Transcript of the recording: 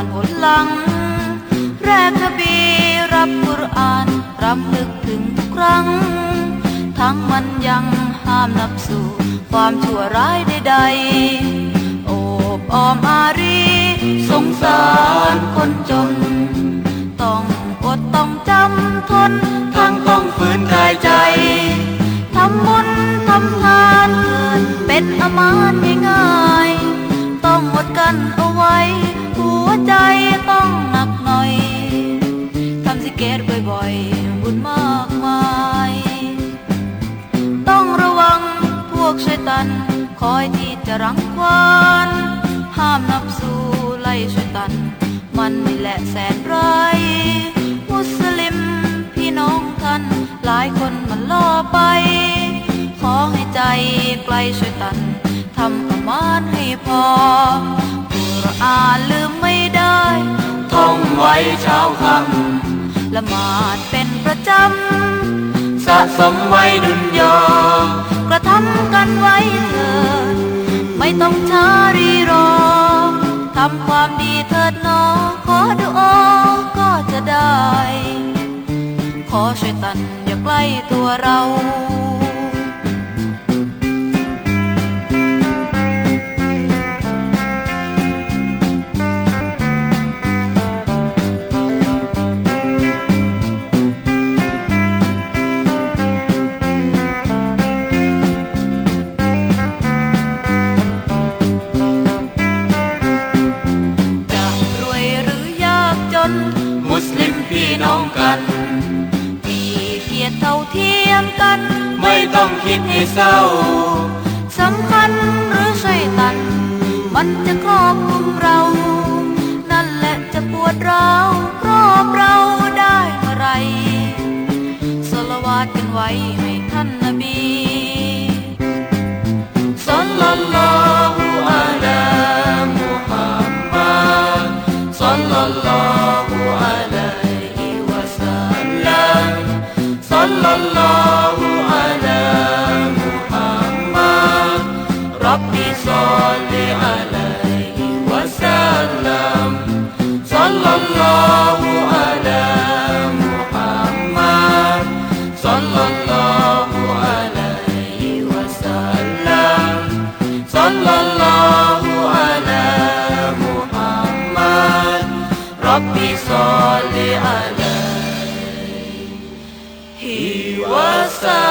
อนหดหลัง แรกทบีรับกุรอานรำลึกถึงทุกครั้ง ทั้งมันยังห้ามนับสู่ความชั่วร้ายใดๆ โอบอ้อมอารี สงสารคนจน ต้องอดต้องจำทน ทั้งต้องฝืนกายใจทำบุญทำทานเป็นอมานง่ายๆต้องอดกันเอาไว้ ใจต้องหนักหน่อยทำสิเกตบ่อยๆ บุญมากมาย ต้องระวังพวกชัยตัน คอยที่จะรังควานห้ามนับสู่ไล่ชัยตัน มันนี่แหละแสนร้ายมุสลิมพี่น้องท่าน หลายคนมันล่อไป ขอให้ใจไกลชัยตันทำประมาณให้พอกุรอานลืม ไม่ได้ท่องไว้เช้าค่ละหมาดเป็นประจำำสะสมไว้ดุนยอกระทำกันไว้เถิด ไม่ต้องช้ารีรอทำความดีเถิดหนอขอดูโอก็จะได้ ขอช่วยตันอย่าใกล้ตัวเรา มุสลิมพี่น้องกัน มีเกียรติเท่าเทียมกัน ไม่ต้องคิดให้เศร้า สำคัญหรือใช่ตัน มันจะครอบคลุมเรา นั่นแหละจะปวดร้าวครอบเราได้เมื่อไหรสละวาดกันไว้ให้ท่านนบี صلى الله He was the